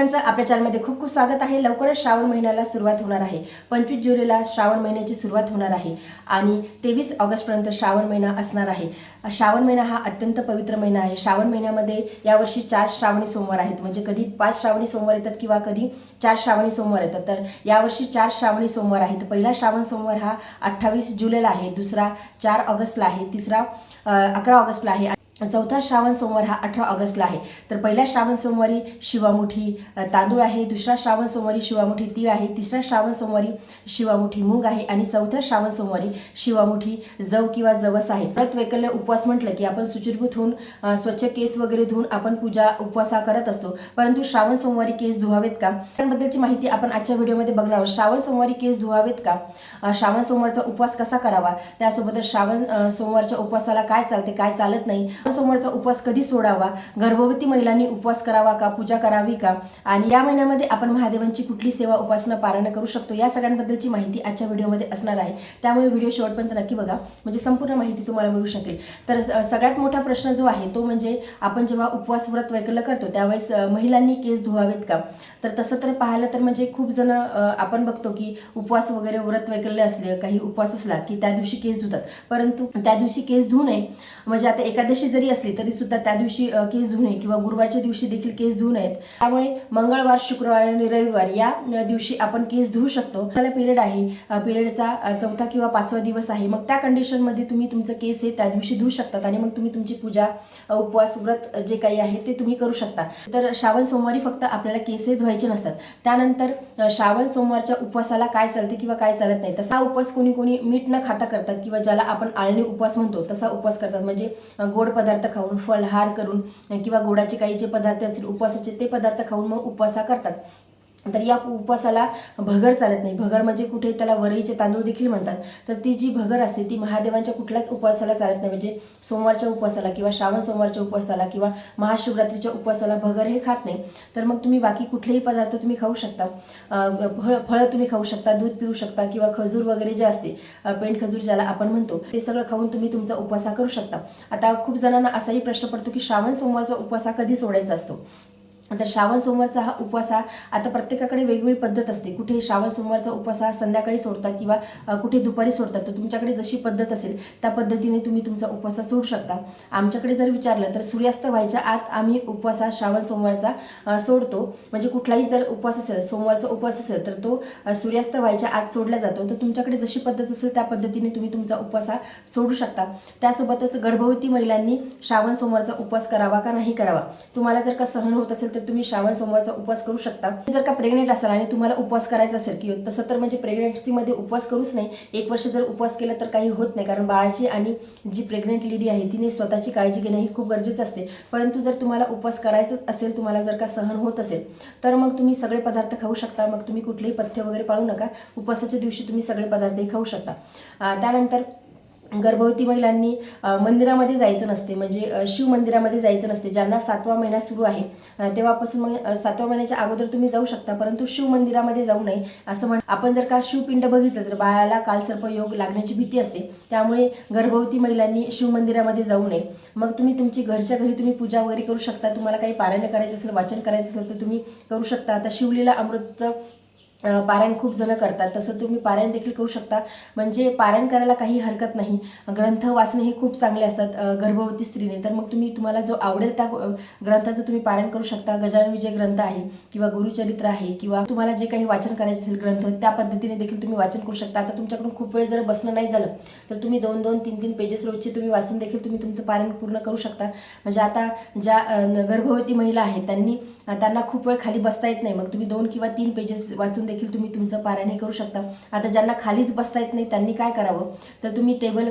सगळ्यांचं आपल्या चॅनलमध्ये खूप खूप स्वागत आहे. लवकरच श्रावण महिन्याला सुरुवात होणार आहे. पंचवीस जुलैला श्रावण महिन्याची सुरुवात होणार आहे आणि तेवीस ऑगस्टपर्यंत श्रावण महिना असणार आहे. श्रावण महिना हा अत्यंत पवित्र महिना आहे. श्रावण महिन्यामध्ये यावर्षी चार श्रावणी सोमवार आहेत. म्हणजे कधी पाच श्रावणी सोमवार येतात किंवा कधी चार श्रावणी सोमवार येतात. तर यावर्षी चार श्रावणी सोमवार आहेत. पहिला श्रावण सोमवार हा अठ्ठावीस जुलैला आहे. दुसरा चार ऑगस्टला आहे. तिसरा अकरा ऑगस्टला आहे. चौथा श्रावण सोमवार हा अठरा ऑगस्टला आहे. तर पहिल्या श्रावण सोमवारी शिवामुठी तांदूळ आहे. दुसरा श्रावण सोमवारी शिवामुठी तीळ आहे. तिसरा श्रावण सोमवारी शिवामुठी मूग आहे. आणि चौथ्या श्रावण सोमवारी शिवामुठी जव किंवा जवस आहे. व्रत वैकल्य उपवास म्हटलं की आपण सुचिरभूत होऊन स्वच्छ केस वगैरे धुवून आपण पूजा उपवासा करत असतो. परंतु श्रावण सोमवारी केस धुवावेत का? त्याबद्दलची माहिती आपण आजच्या व्हिडिओमध्ये बघणार आहोत. श्रावण सोमवारी केस धुवावेत का? श्रावण सोमवारचा उपवास कसा करावा? त्यासोबतच श्रावण सोमवारच्या उपवासाला काय चालते काय चालत नाही? श्रावण उपवास कधी सोडावा? गर्भवती महिलांनी उपवास करावा का? पूजा करावी का? आणि या महिन्यामध्ये आपण महादेवांची कुठली सेवा उपासना पारायण करू शकतो? या सगळ्यांबद्दलची माहिती आजच्या व्हिडिओमध्ये असणार आहे. त्यामुळे व्हिडिओ शेवटपर्यंत नक्की बघा. म्हणजे संपूर्ण माहिती तुम्हाला मिळू शकेल. तर सगळ्यात मोठा प्रश्न जो आहे तो म्हणजे आपण जेव्हा उपवास व्रत वैकल्य करतो त्यावेळेस महिलांनी केस धुवावेत का? तर तसं तर पाहिलं तर म्हणजे खूप जण आपण बघतो की उपवास वगैरे व्रत वैकल्य असले काही उपवास असला की त्या दिवशी केस धुतात. परंतु त्या दिवशी केस धुऊ नये. म्हणजे आता एकादशी जरी जरी असली तरी सुद्धा त्या दिवशी केस धुणे किंवा गुरुवारच्या दिवशी देखील केस धुवून आहेत त्यामुळे मंगळवार शुक्रवार आणि रविवार या दिवशी आपण केस धुवू शकतो. आपल्याला पिरियड आहे पिरियडचा चौथा किंवा पाचवा दिवस आहे. मग त्या कंडिशनमध्ये तुम्ही तुमचं केस हे त्या दिवशी धुवू शकतात आणि मग तुम्ही तुमची पूजा उपवास व्रत जे काही आहे ते तुम्ही करू शकता. तर श्रावण सोमवारी फक्त आपल्याला केस हे धुवायचे नसतात. त्यानंतर श्रावण सोमवारच्या उपवासाला काय चालते किंवा काय चालत नाही तसा उपवास कोणी कोणी मीठ न खाता करतात किंवा ज्याला आपण आळणी उपवास म्हणतो तसा उपवास करतात. म्हणजे गोड पदार्थ खाऊन फळहार करून किंवा गोडाचे काही जे पदार्थ असतील उपवासाचे ते पदार्थ खाऊन मग उपवासा करतात. तर या उपवासाला भगर चालत नाही. भगर म्हणजे कुठे? त्याला वरईचे तांदूळ देखील म्हणतात. तर ती जी भगर असते ती महादेवांच्या कुठल्याच उपवासाला चालत नाही. म्हणजे सोमवारच्या उपवासाला किंवा श्रावण सोमवारच्या उपवासाला किंवा महाशिवरात्रीच्या उपवासाला भगर हे खात नाही. तर मग तुम्ही बाकी कुठलेही पदार्थ तुम्ही खाऊ शकता. फळ फळं तुम्ही खाऊ शकता दूध पिऊ शकता किंवा खजूर वगैरे जे असते पेंट खजूर ज्याला आपण म्हणतो ते सगळं खाऊन तुम्ही तुमचा उपवासा करू शकता. आता खूप जणांना असाही प्रश्न पडतो की श्रावण सोमवारचा उपवासा कधी सोडायचा असतो? तर श्रावण सोमवारचा हा उपवास हा आता प्रत्येकाकडे वेगवेगळी पद्धत असते. कुठे श्रावण सोमवारचा उपवास हा संध्याकाळी सोडतात किंवा कुठे दुपारी सोडतात. तर तुमच्याकडे जशी पद्धत असेल त्या पद्धतीने तुम्ही तुमचा उपवास सोडू शकता. आमच्याकडे जर विचारलं तर सूर्यास्त व्हायच्या आत आम्ही उपवास हा श्रावण सोमवारचा सोडतो. म्हणजे कुठलाही जर उपवास असेल सोमवारचा उपवास असेल तर तो सूर्यास्त व्हायच्या आत सोडला जातो. तर तुमच्याकडे जशी पद्धत असेल त्या पद्धतीने तुम्ही तुमचा उपवास हा सोडू शकता. त्यासोबतच गर्भवती महिलांनी श्रावण सोमवारचा उपवास करावा का नाही करावा? तुम्हाला जर का सहन होत असेल तर तर तुम्ही श्रावण सोमवारचा उपवास करू शकता. जर का प्रेग्नेंट असाल आणि तुम्हाला उपवास करायचा असेल की तसं तर म्हणजे प्रेग्नेन्सीमध्ये उपवास करूच नाही. एक वर्ष जर उपवास केला तर काही होत नाही. कारण बाळाची आणि जी प्रेग्नेंट लेडी आहे तिने स्वतःची काळजी घेणं ही खूप गरजेचं असते. परंतु जर तुम्हाला उपवास करायचंच असेल तुम्हाला जर का सहन होत असेल तर मग तुम्ही सगळे पदार्थ खाऊ शकता. मग तुम्ही कुठलेही पथ्य वगैरे पाळू नका. उपवासाच्या दिवशी तुम्ही सगळे पदार्थही खाऊ शकता. त्यानंतर गर्भवती महिलांनी मंदिरामध्ये जायचं नसते. म्हणजे शिव मंदिरामध्ये जायचं नसते. ज्यांना सातवा महिना सुरू आहे तेव्हापासून मग सातव्या महिन्याच्या अगोदर तुम्ही जाऊ शकता. परंतु शिव मंदिरामध्ये जाऊ नये असं म्हण आपण जर का शिवपिंड बघितलं तर बाळाला कालसर्प योग लागण्याची भीती असते. त्यामुळे गर्भवती महिलांनी शिव मंदिरामध्ये जाऊ नये. मग तुम्ही तुमची घरच्या घरी तुम्ही पूजा वगैरे करू शकता. तुम्हाला काही पारायण करायचं असेल वाचन करायचं असेल तर तुम्ही करू शकता. आता शिवलीला अमृतचं पारायण खूप जण करतात. तसं तुम्ही पारायण देखील करू शकता. म्हणजे पारायण करायला काही हरकत नाही. ग्रंथ वाचणे हे खूप चांगले असतात गर्भवती स्त्रीने. तर मग तुम्ही तुम्हाला जो आवडेल त्या ग्रंथाचं तुम्ही पारायण करू शकता. गजानन विजय ग्रंथ आहे किंवा गुरुचरित्र आहे किंवा तुम्हाला जे काही वाचन करायचे असेल ग्रंथ त्या पद्धतीने देखील तुम्ही वाचन करू शकता. आता तुमच्याकडून खूप वेळ जर बसणं नाही झालं तर तुम्ही दोन दोन तीन तीन पेजेस रोजचे तुम्ही वाचून देखील तुम्ही तुमचं पारायण पूर्ण करू शकता. म्हणजे आता ज्या न- गर्भवती महिला आहेत त्यांनी त्यांना खूप वेळ खाली बसता येत नाही. मग तुम्ही दोन किंवा तीन पेजेस वाचून देखील तुम्ही तुमचं पारायण करू शकता. आता ज्यांना खालीच बसता येत नाही त्यांनी काय करावं? तर तुम्ही टेबल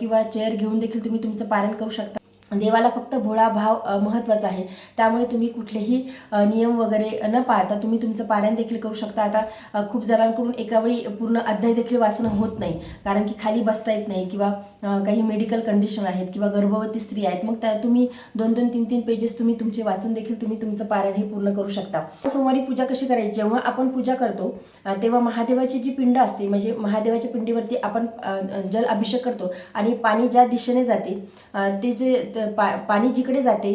किंवा चेअर घेऊन देखील तुम्ही तुमचं पारायण करू शकता. देवाला फक्त भोळा भाव महत्त्वाचा आहे. त्यामुळे तुम्ही कुठलेही नियम वगैरे न पाळता तुम्ही तुमचं पारायण देखील करू शकता. आता खूप जणांकडून एकावेळी पूर्ण अध्याय देखील वाचणं होत नाही. कारण की खाली बसता येत नाही किंवा काही मेडिकल कंडिशन आहेत किंवा गर्भवती स्त्री आहेत. मग त्या तुम्ही दोन दोन तीन तीन पेजेस तुम्ही तुमचे वाचून देखील तुम्ही तुमचं पारायण हे पूर्ण करू शकता. सोमवारी पूजा कशी करायची? जेव्हा आपण पूजा करतो तेव्हा महादेवाची जी पिंड असते म्हणजे महादेवाच्या पिंडीवरती आपण जल अभिषेक करतो आणि पाणी ज्या दिशेने जाते ते जे पाणी जिकडे जाते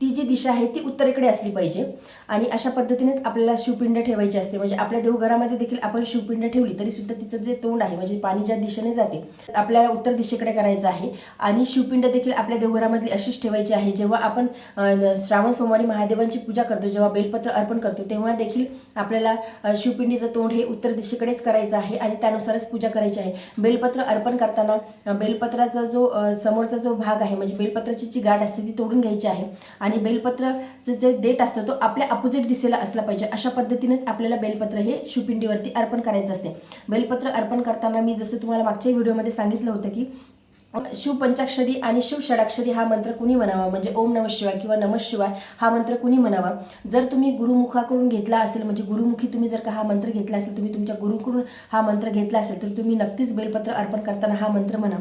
ती जी दिशा आहे ती उत्तरेकडे असली पाहिजे. आणि अशा पद्धतीनेच आपल्याला शिवपिंड ठेवायची असते. म्हणजे आपल्या देवघरामध्ये देखील आपण शिवपिंड ठेवली तरी सुद्धा तिचं जे तोंड आहे म्हणजे पाणी ज्या दिशेने जाते आपल्याला उत्तर दिशेकडे करायचं आहे. आणि शिवपिंड देखील आपल्या देवघरामधली अशीच ठेवायची आहे. जेव्हा आपण श्रावण सोमवारी महादेवांची पूजा करतो जेव्हा बेलपत्र अर्पण करतो तेव्हा देखील आपल्याला शिवपिंडीचं तोंड हे उत्तर दिशेकडेच करायचं आहे आणि त्यानुसारच पूजा करायची आहे. बेलपत्र अर्पण करताना बेलपत्राचा जो समोरचा जो भाग आहे म्हणजे बेलपत्राची जी गाठ असते ती तोडून घ्यायची आहे. आणि बेलपत्राचं जे डेट असतं तो आपल्या अपोजिट दिशेला असला पाहिजे. अशा पद्धतीनेच आपल्याला बेलपत्र हे शिवपिंडीवरती अर्पण करायचं असते. बेलपत्र अर्पण करताना मी जसं तुम्हाला मागच्या व्हिडिओमध्ये सांगितलं होतं की शिव पंचाक्षरी आणि शिव षडाक्षरी हा मंत्र कुणी म्हणावा? म्हणजे ओम नम शिवाय किंवा नम शिवाय हा मंत्र कुणी म्हणावा? जर तुम्ही गुरुमुखाकडून घेतला असेल म्हणजे गुरुमुखी तुम्ही जर का हा मंत्र घेतला असेल तुम्ही तुमच्या गुरुकडून हा मंत्र घेतला असेल तर तुम्ही नक्कीच बेलपत्र अर्पण करताना हा मंत्र म्हणा.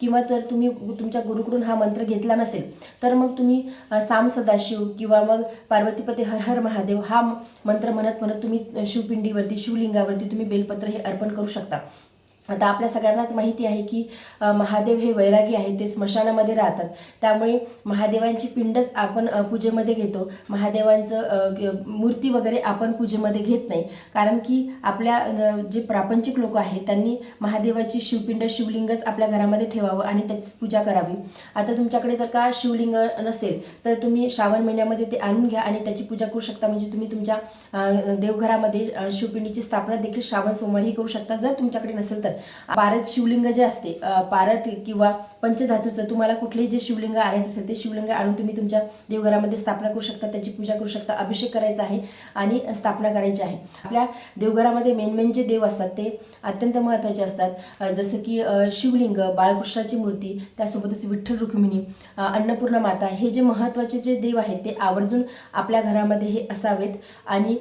किंवा तर तुम्ही तुमच्या गुरुकडून हा मंत्र घेतला नसेल तर मग तुम्ही साम सदाशिव किंवा मग पार्वतीपती हर हर महादेव हा मंत्र म्हणत म्हणत तुम्ही शिवपिंडीवरती शिवलिंगावरती तुम्ही बेलपत्र हे अर्पण करू शकता. आता आपल्या सगळ्यांनाच माहिती आहे की महादेव हे वैरागी आहेत ते स्मशानामध्ये राहतात. त्यामुळे महादेवांची पिंडच आपण पूजेमध्ये घेतो. महादेवांचं ग- मूर्ती वगैरे आपण पूजेमध्ये घेत नाही. कारण की आपल्या जे प्रापंचिक लोक आहेत त्यांनी महादेवाची शिवपिंड शिवलिंगच आपल्या घरामध्ये ठेवावं आणि त्याची पूजा करावी. आता तुमच्याकडे जर का शिवलिंग नसेल तर तुम्ही श्रावण महिन्यामध्ये ते आणून घ्या आणि त्याची पूजा करू शकता. म्हणजे तुम्ही तुमच्या देवघरामध्ये शिवपिंडीची स्थापना देखील श्रावण सोमवारी करू शकता जर तुमच्याकडे नसेल तर. पारद शिवलिंग जे असते अ, पारद किंवा पंचधातूचं तुम्हाला कुठलेही जे शिवलिंग आणायचं असेल ते शिवलिंग आणून तुम्ही तुमच्या देवघरामध्ये स्थापना करू शकता त्याची पूजा करू शकता अभिषेक करायचा आहे आणि स्थापना करायची आहे. आपल्या देवघरामध्ये मेन मेन जे देव असतात ते अत्यंत महत्त्वाचे असतात. जसं की शिवलिंग बाळकृष्णाची मूर्ती त्यासोबतच विठ्ठल रुक्मिणी अन्नपूर्णा माता हे जे महत्त्वाचे जे देव आहेत ते आवर्जून आपल्या घरामध्ये हे असावेत. आणि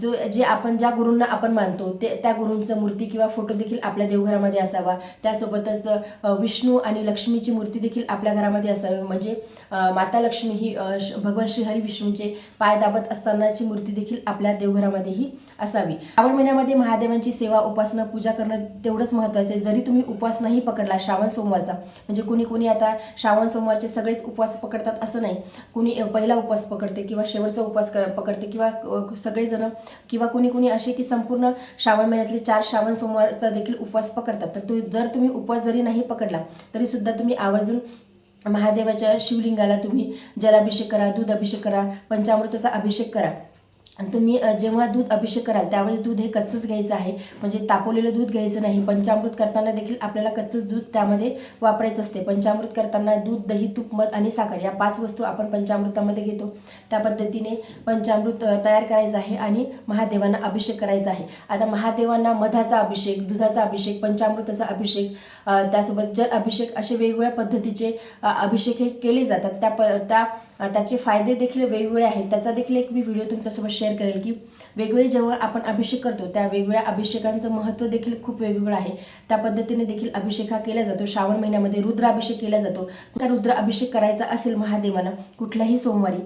जो जे आपण ज्या गुरूंना आपण मानतो ते त्या गुरूंचं मूर्ती किंवा फोटो देखील आपल्या देवघरामध्ये असावा. त्यासोबतच विष्णू आणि लक्ष्मीची मूर्ती देखील आपल्या घरामध्ये असावी. म्हणजे माता लक्ष्मी ही अ, श- भगवान श्रीहरी विष्णूंचे पाय दाबत असतानाची मूर्ती देखील आपल्या देवघरामध्येही असावी. श्रावण महिन्यामध्ये महादेवांची सेवा उपासना पूजा करणं तेवढंच महत्त्वाचं आहे. जरी तुम्ही उपवास नाही पकडला श्रावण सोमवारचा म्हणजे कुणी कुणी आता श्रावण सोमवारचे सगळेच उपवास पकडतात असं नाही. कुणी पहिला उपवास पकडते किंवा शेवटचा उपवास कर- पकडते किंवा सगळेजण किंवा कुणी कुणी असे की संपूर्ण श्रावण महिन्यातले चार श्रावण सोमवारचा देखील उपवास पकडतात. तर तो जर तुम्ही उपवास जरी नाही पकडला तरी सुद्धा तुम्ही आवर्जून महादेवाच्या शिवलिंगाला तुम्ही जलाभिषेक करा दूध अभिषेक करा पंचामृताचा अभिषेक करा. तुम्ही जेव्हा दूध अभिषेक कराल त्यावेळेस दूध हे कच्चंच घ्यायचं आहे. म्हणजे तापवलेलं दूध घ्यायचं नाही. पंचामृत करताना देखील आपल्याला कच्चंच दूध त्यामध्ये वापरायचं असते. पंचामृत करताना दूध दही तूप मध आणि साखर या पाच वस्तू आपण पंचामृतामध्ये घेतो. त्या पद्धतीने पंचामृत तयार करायचं आहे आणि महादेवांना अभिषेक करायचा आहे. आता महादेवांना मधाचा अभिषेक दुधाचा अभिषेक पंचामृताचा अभिषेक त्यासोबत जल अभिषेक असे वेगवेगळ्या पद्धतीचे अभिषेक हे केले जातात. त्या प त्या त्याचे फायदे देखील वेगवेगळे आहेत. त्याचा देखील एक मी व्हिडिओ तुमच्यासोबत शेअर करेल की वेगवेगळे जेव्हा आपण अभिषेक करतो त्या वेगवेगळ्या अभिषेकांचं महत्त्व देखील खूप वेगवेगळं आहे. त्या पद्धतीने देखील अभिषेक हा केला जातो. श्रावण महिन्यामध्ये रुद्र अभिषेक केला जातो. त्या रुद्र अभिषेक करायचा असेल महादेवानं कुठल्याही सोमवारी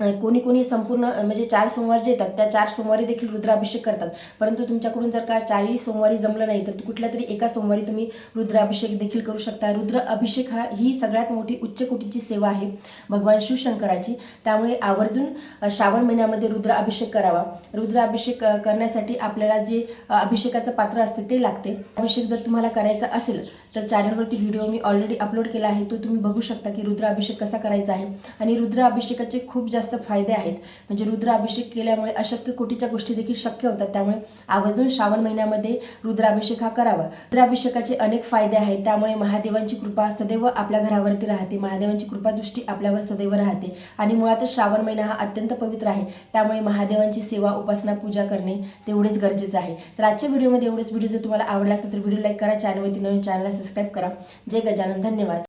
कोणी कोणी संपूर्ण म्हणजे चार सोमवार जे येतात त्या चार सोमवारी देखील रुद्राभिषेक करतात. परंतु तुमच्याकडून जर का चारही सोमवारी जमलं नाही तर कुठल्या तरी एका सोमवारी तुम्ही रुद्राभिषेक देखील करू शकता. रुद्र अभिषेक हा ही सगळ्यात मोठी उच्च कोटीची सेवा आहे भगवान शिवशंकराची. त्यामुळे आवर्जून श्रावण महिन्यामध्ये रुद्र अभिषेक करावा. रुद्र अभिषेक करण्यासाठी आपल्याला जे अभिषेकाचं पात्र असते ते लागते. अभिषेक जर तुम्हाला करायचा असेल तर चॅनलवरती व्हिडिओ मी ऑलरेडी अपलोड केला आहे. तो तुम्ही बघू शकता की रुद्राभिषेक कसा करायचा आहे. आणि रुद्राभिषेकाचे खूप जास्त फायदे आहेत. म्हणजे रुद्राभिषेक केल्यामुळे अशक्य कोटीच्या गोष्टी देखील शक्य होतात. त्यामुळे आवर्जून श्रावण महिन्यामध्ये रुद्राभिषेक हा करावा. रुद्राभिषेकाचे अनेक फायदे आहेत. त्यामुळे महादेवांची कृपा सदैव आपल्या घरावरती राहते. महादेवांची कृपादृष्टी आपल्यावर सदैव राहते. आणि मुळातच श्रावण महिना हा अत्यंत पवित्र आहे. त्यामुळे महादेवांची सेवा उपासना पूजा करणे तेवढेच गरजेचं आहे. तर आजच्या व्हिडिओमध्ये एवढेच. व्हिडिओ जर तुम्हाला आवडला असेल तर व्हिडिओ लाईक करा. चॅनलवरती नवीन चॅनलला सबस्क्राईब करा. जय गजानन. धन्यवाद.